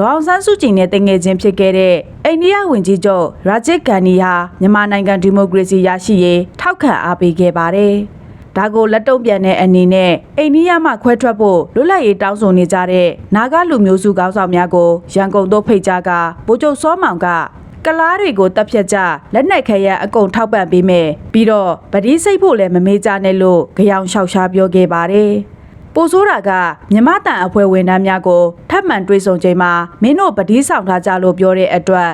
ဒေါအောင်ဆန်းစုကြည်နဲ့တငယ်ချင်းဖြစ်ခဲ့တဲ့အိန္ဒိယဝန်ကြီးချုပ်ရာဂျစ်ဂန်ဒီဟာမြန်မာနိုင်ငံဒီမိုကရေစီရရှိရေးထောက်ခံအားပေးခဲ့ပါတယ်။ဒါကိုလက်တုံ့ပြန်တဲ့အနေနဲ့အိန္ဒိယမှခွဲထွက်ဖို့လွတ်လပ်ရေးတောင်းဆိုနေကြတဲ့နာဂလူမျိုးစုကောင်းဆောင်များကိုရန်ကုန်သို့ဖိတ်ကြားကဗိုလ်ချုပ်စောမောင်ကကလားတွေကိုတပ်ဖြတ်ကြလက်နက်ခဲရန်အကုန်ထောက်ပံ့ပေးမယ်ပြီးတော့ဗတိစိတ်ဖို့လည်းမမေ့ကြနဲ့လို့ကြောင်လျှောက်ရှားပြောခဲ့ပါတယ် ပိုဆိုးတာကမြမတန်အဖွဲ့ဝင်သားများကိုထပ်မံတွေးဆုံချိန်မှာမင်းတို့ဗတိဆောင်ထားကြလို့ပြောတဲ့အတွက်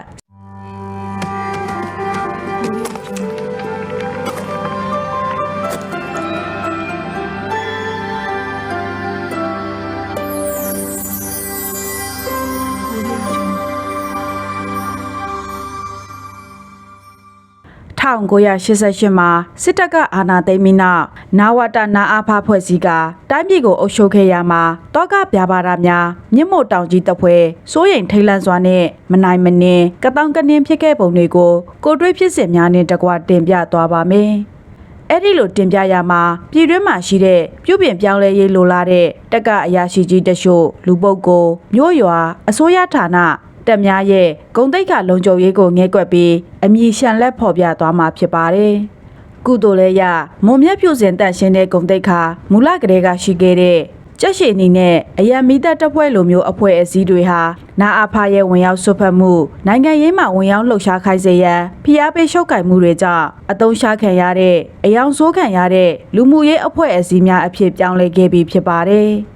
1988မှာစစ်တပ်ကအာဏာသိမ်းပြီးနောက်နာဝတနာအားဖဖွဲ့စည်းကတိုင်းပြည်ကိုအုပ်ချုပ်ခဲ့ရမှာတောကပြပါတာများမြင့်မို့တောင်ကြီးတပ်ဖွဲ့စိုးရိမ်ထိတ်လန့်စွာနဲ့မနိုင်မနှင်းကတောင်ကနင်းဖြစ်ခဲ့ပုံတွေကိုကိုတွေးဖြစ်စဉ်များနဲ့တကွတင်ပြသွားပါမယ်။အဲ့ဒီလိုတင်ပြရမှာပြည်တွင်းမှာရှိတဲ့ပြုပြင်ပြောင်းလဲရေးလိုလားတဲ့တက်ကအရာရှိကြီးတချို့လူပုဂ္ဂိုလ်မျိုးရွာအစိုးရဌာန တက်များရဲ့ဂုံတိတ်ခလုံခြုံရေးကိုငဲကွက်ပြီးအမည်ရှန်လက်ဖော်ပြသွားမှာဖြစ်ပါတယ်။ကုသိုလ်လည်းရမုံမြတ်ပြုစဉ်တန့်ရှင်းတဲ့ဂုံတိတ်ခမူလကလေးကရှိခဲ့တဲ့ကြက်ရှိနီနဲ့အယံမီသက်တပ်ဖွဲ့လိုမျိုးအဖွဲ့အစည်းတွေဟာနာအဖာရဲ့ဝင်ရောက်ဆွတ်ဖက်မှုနိုင်ငံရေးမှာဝင်ရောက်လှုပ်ရှားခိုင်းစေရန်ဖိအားပေးရှုပ်ကိုင်မှုတွေကြောင့်အတုံးရှားခံရတဲ့အယောင်ဆိုးခံရတဲ့လူမှုရေးအဖွဲ့အစည်းများအဖြစ်ပြောင်းလဲခဲ့ပြီးဖြစ်ပါတယ်။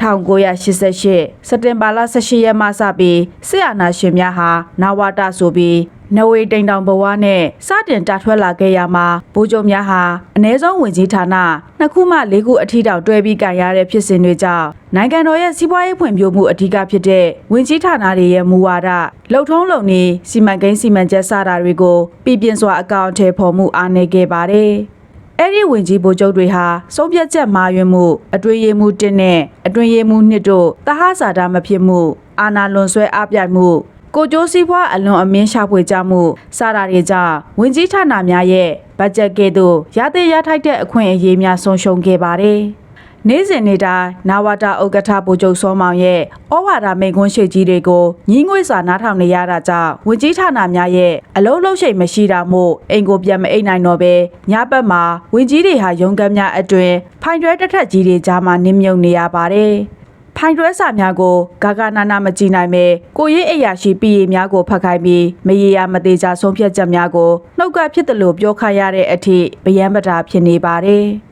1988စက်တင်ဘာလ18ရက်မှစပြီးစစ်အာဏာရှင်များဟာနာဝတာဆိုပြီးနဝေတိန်တောင်ဘဝနဲ့စတင်တာထွက်လာခဲ့ရမှာဗိုလ်ချုပ်များဟာအ ਨੇ ဆုံးဝင်ကြီးဌာနနှစ်ခုမှလေးခုအထိတောင်တွဲပြီးကန်ရတဲ့ဖြစ်စဉ်တွေကြောင့်နိုင်ငံတော်ရဲ့စီးပွားရေးဖွံ့ဖြိုးမှုအဓိကဖြစ်တဲ့ဝင်ကြီးဌာနတွေရဲ့မူဝါဒလှုပ်ထုံးလုံနေစီမံကိန်းစီမံချက်စတာတွေကိုပြည်ပြင်းစွာအကောင့်ထဲပေါ်မှုအားနည်းခဲ့ပါတယ်။ အဲ့ဒီဝင်ကြီးဗိုလ်ချုပ်တွေဟာစုံပြတ်ချက်မှားယွင်းမှုအတွင်းရေးမှုတစ်နဲ့အတွင်းရေးမှုနှစ်တို့တဟဇာတာမဖြစ်မှုအာနာလွန်ဆွဲအားပြိုင်မှုကိုကျိုးစည်းပွားအလွန်အမင်းရှာဖွေကြမှုစတာတွေကြောင့်ဝင်ကြီးဌာနများရဲ့ဘတ်ဂျက်ကဲ့သို့ရသေးရထိုက်တဲ့အခွင့်အရေးများဆုံးရှုံးခဲ့ပါတယ်။ နေ့စဉ်နေ့တိုင်းနာဝတာဥက္ကဋ္ဌဗိုလ်ချုပ်စောမောင်ရဲ့ဩဝါဒမိန့်ခွန်းရှိကြီးတွေကိုညီးငွေ့စွာနားထောင်နေရတာကြောင့်ဝင်ကြီးဌာနများရဲ့အလုံးလုံးရှိန်မရှိတာမို့အိမ်ကိုပြန်မအိမ်နိုင်တော့ပဲညဘက်မှာဝင်ကြီးတွေဟာရုံးကမ်းများအတွင်ဖိုင်တွဲတစ်ထက်ကြီးတွေကြားမှာနင်းမြုပ်နေရပါတယ်။ဖိုင်တွဲစာများကိုဂါဂနာနာမကြည့်နိုင်ပဲကိုရေးအိယာရှိပြည်ရများကိုဖတ်ခိုင်းပြီးမရေရာမသေးကြဆုံးဖြတ်ချက်များကိုနှုတ်ကဖြစ်တယ်လို့ပြောခရရတဲ့အထိဗျံပတာဖြစ်နေပါတယ်။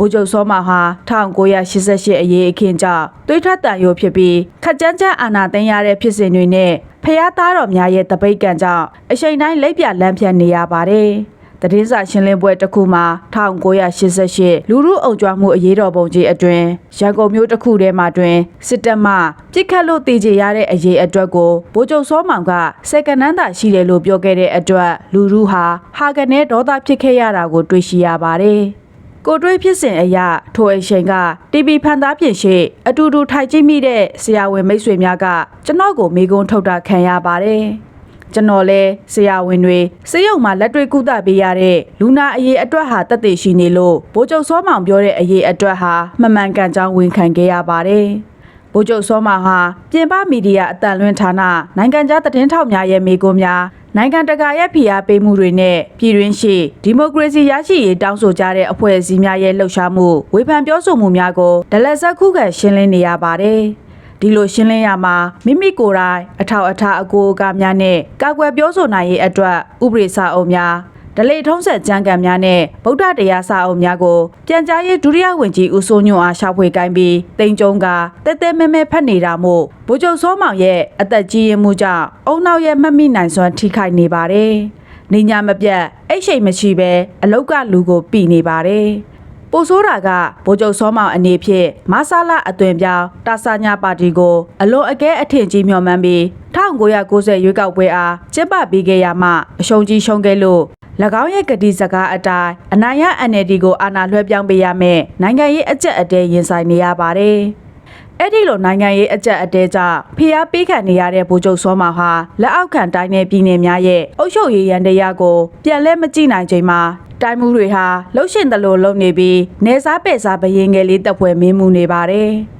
ဗိုလ်ချုပ်စောမဟာ1988အရေးအခင်းကြောင့်တွေးထတန်ရိုးဖြစ်ပြီးခက်ကြမ်းကြမ်းအာဏာသိမ်းရတဲ့ဖြစ်စဉ်တွေနဲ့ဖျားသားတော်များရဲ့တပိတ်ကံကြောင့်အချိန်တိုင်းလက်ပြလန်းဖြတ်နေရပါတယ်။တည်င်းစာရှင်းလင်းပွဲတစ်ခုမှာ1988လူမှုအုံကြွမှုအရေးတော်ပုံကြီးအတွင်ရန်ကုန်မြို့တစ်ခုထဲမှာတွင်စစ်တပ်မှပြစ်ခတ်လို့တည်ကြရတဲ့အရေးအတွက်ကိုဗိုလ်ချုပ်စောမောင်ကစက္ကနန်းသာရှိတယ်လို့ပြောခဲ့တဲ့အတွက်လူမှုဟာဟာကနေဒေါသဖြစ်ခဲ့ရတာကိုတွေ့ရှိရပါတယ်။ ကိုတွေးဖြစ်စဉ်အရထိုအချိန်က TV ဖန်သားပြင်ရှိအတူတူထိုင်ကြည့်မိတဲ့ဆရာဝန်မိတ်ဆွေများကကျွန်တော်ကိုမိကုံးထုတ်တာခံရပါတယ်။ကျွန်တော်လဲဆရာဝန်တွေစေယုံမှာလက်တွေ့ကုသပေးရတဲ့လူနာအရေးအတွက်ဟာတက်သေးရှိနေလို့ဗိုလ်ချုပ်စောမောင်ပြောတဲ့အရေးအတွက်ဟာမမှန်ကန်ကြောင်းဝန်ခံခဲ့ရပါတယ်။ ဗိုလ်ချုပ်စောမောင်ဟာပြင်ပမီဒီယာအတန်လွင်ဌာနနိုင်ငံခြားသတင်းထောက်များရဲ့မိကုံးများနိုင်ငံတကာရဲ့ဖိအားပေးမှုတွေနဲ့ပြည်တွင်းရှိဒီမိုကရေစီရရှိရေးတောင်းဆိုကြတဲ့အဖွဲ့အစည်းများရဲ့လှုပ်ရှားမှုဝေဖန်ပြောဆိုမှုများကိုဒလဆက်ခုခံရှင်းလင်းနေရပါတယ်။ဒီလိုရှင်းလင်းရမှာမိမိကိုယ်တိုင်အထောက်အထားအကိုအကားများနဲ့ကာကွယ်ပြောဆိုနိုင်ရေးအတွက်ဥပဒေစာအုပ်များ ဒလေထုံးဆက်ကြံကံများနဲ့ဗုဒ္ဓတရားစာအုပ်များကိုပြန်ကြားရေးဒုတိယဝန်ကြီးဦးစိုးညွန့်အားရှာဖွေကိုင်းပြီးတင်ကြုံကတဲတဲမဲမဲဖတ်နေတာမို့ဗိုလ်ချုပ်စောမောင်ရဲ့အသက်ကြီးရင်မှုကြောင့်အုံနောက်ရဲ့မှတ်မိနိုင်စွမ်းထိခိုက်နေပါတယ်။နေညာမပြတ်အိတ်ရှိတ်မရှိပဲအလောက်ကလူကိုပြီနေပါတယ်။ပိုဆိုးတာကဗိုလ်ချုပ်စောမောင်အနေဖြင့်မဆာလာအသွင်ပြောင်းတာဆာညာပါတီကိုအလွန်အကဲအထင်ကြီးမျှော်မှန်းပြီး1990ရွေးကောက်ပွဲအားကျင်းပပေးခဲ့ရမှအရှုံးကြီးရှုံးခဲ့လို့၎ င်းရဲ့ကတိစကားအတိုင်းအနိုင်ရ NLD ကိုအာဏာလွှဲပြောင်းပေးရမယ်နိုင်ငံရေးအကြက်အတဲရင်ဆိုင်နေရပါတယ်။အဲ့ဒီလိုနိုင်ငံရေးအကြက်အတဲကြောင့်ဖျားပေးခံနေရတဲ့ဗိုလ်ချုပ်စောမောင်ဟာလက်အောက်ခံတိုင်းနယ်ပြည်နယ်များရဲ့အုပ်ချုပ်ရေးရန်တရားကိုပြန်လဲမကြည့်နိုင်ချိန်မှာတိုင်းမှုတွေဟာလှုပ်ရှင်တယ်လို့လုပ်နေပြီးနေစားပဲ့စားဘရင်ငယ်လေးတပ်ဖွဲ့မင်းမှုနေပါတယ်။ဩ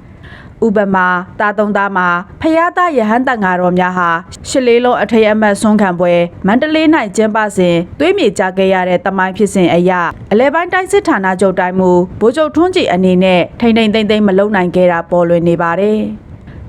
ဥပမာတာတုံသားမှာဖျားသားယဟန်တန်ဃာတော်များဟာရှစ်လေးလုံးအထက်အမတ်ဆွမ်းခံပွဲမန္တလေး၌ကျင်းပစဉ်သွေးမြေကြခဲ့ရတဲ့တမိုင်းဖြစ်စဉ်အရာအလဲပိုင်းတိုင်းစစ်ဌာနချုပ်တိုင်းမူဗိုလ်ချုပ်ထွန်းကြည်အနေနဲ့ထိမ့်ထိမ့်သိမ့်သိမ့်မလုံနိုင်ခဲ့တာပေါ်လွင်နေပါတယ်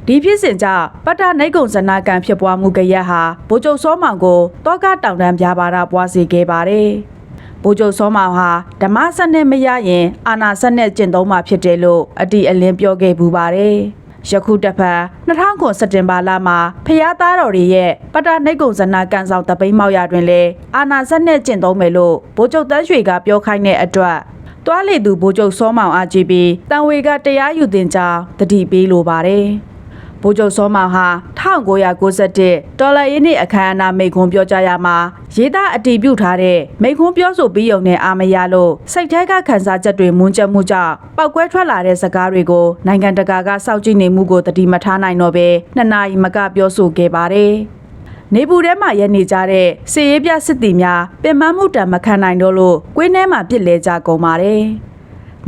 ဒီဖြစ်စဉ်ကြောင့်ပတ္တနိုင်ကုံဇနာကံဖြစ်ပွားမှုကြရက်ဟာဗိုလ်ချုပ်စောမောင်ကိုတောကတောင်တန်းပြပါတာပွားစေခဲ့ပါတယ်။ ဗိုလ်ချုပ်စောမောင်ဟာဓမ္မစနစ်မရရင်အာနာစနစ်ကျင့်သုံးမှာဖြစ်တယ်လို့အတိအလင်းပြောခဲ့ပူပါတယ်။ယခုတစ်ဖက်2009စက်တင်ဘာလမှာဖျားသားတော်တွေရဲ့ပတ္တနိုင်ကုံဇနာကန်ဆောင်တပိန်းမောက်ရတွင်လေအာနာစနစ်ကျင့်သုံးမယ်လို့ဗိုလ်ချုပ်တန်းရွှေကပြောခိုင်းတဲ့အတွက်တွားလေသူဗိုလ်ချုပ်စောမောင်အားကြည့်ပြီးတန်ဝေကတရားယူတင်ကြောင်းတတိပေးလိုပါတယ်။ ဗိုလ်ချုပ်စောမောင်ဟာ1991ဒေါ်လာရင်းနှင့်အခမ်းအနားမိန့်ခွန်းပြောကြားရမှာရေးသားအတည်ပြုထားတဲ့မိန့်ခွန်းပြောဆိုပြီးုံနဲ့အာမရလို့စိတ်ထဲကခန်းစားချက်တွေမွန်းကျက်မှုကြောင့်ပောက်ကွဲထွက်လာတဲ့စကားတွေကိုနိုင်ငံတကာကစောင့်ကြည့်နေမှုကိုတတိမထားနိုင်တော့ပဲနှစ်နာရီမကပြောဆိုခဲ့ပါတယ်။နေပူထဲမှာရက်နေကြတဲ့စေရေးပြစစ်တီများပင်မမှုတံမခံနိုင်တော့လို့ကွင်းထဲမှာပြစ်လဲကြကုန်ပါတယ်။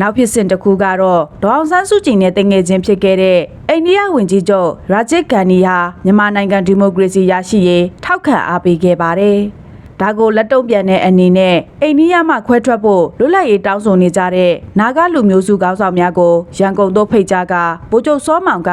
နောက်ဖြစ်စဉ်တစ်ခုကတော့ဒေါအောင်ဆန်းစုကြည်နဲ့တငယ်ချင်းဖြစ်ခဲ့တဲ့အိန္ဒိယဝန်ကြီးချုပ်ရာဂျစ်ဂန္ဒီဟာမြန်မာနိုင်ငံဒီမိုကရေစီရရှိရေးထောက်ခံအားပေးခဲ့ပါတယ်။ဒါကိုလက်တုံ့ပြန်တဲ့အနေနဲ့အိန္ဒိယမှခွဲထွက်ဖို့လွတ်လပ်ရေးတောင်းဆိုနေကြတဲ့နာဂလူမျိုးစုကောင်းဆောင်များကိုရန်ကုန်သို့ဖိတ်ကြားကဗိုလ်ချုပ်စောမောင်က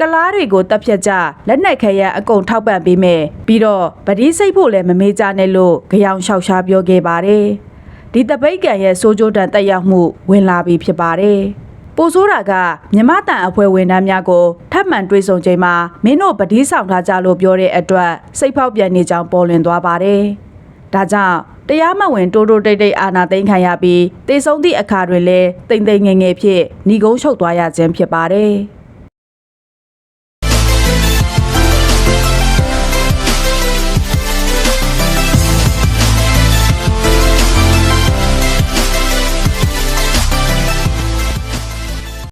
ကလားတွေကိုတပ်ဖြတ်ကြလက်နက်ခဲယံအကုန်ထောက်ပံ့ပေးမယ်ပြီးတော့ဗတိစိတ်ဖို့လည်းမမေးကြနဲ့လို့ကြောင်လျှောက်ရှားပြောခဲ့ပါတယ်။ ဒီတပိတ်ကံရဲ့စိုးကြိုးတန်တက်ရောက်မှုဝင်လာပြီဖြစ်ပါတယ်။ပိုဆိုးတာကမြမတန်အဖွဲ့ဝင်နှမ်းများကိုထပ်မံတွေးဆုံချိန်မှာမင်းတို့ပတိဆောင်ထားကြလို့ပြောတဲ့အတွက်စိတ်ဖောက်ပြန်နေကြောင်းပေါ်လွင်သွားပါတယ်။ဒါကြောင့်တရားမဝင်တိုးတိုးတိတ်တိတ်အာနာသိမ်းခံရပြီးတေဆုံးသည့်အခါတွင်လည်းတိမ်တိမ်ငယ်ငယ်ဖြစ်ဏီကုန်းချုပ်သွားရခြင်းဖြစ်ပါတယ်။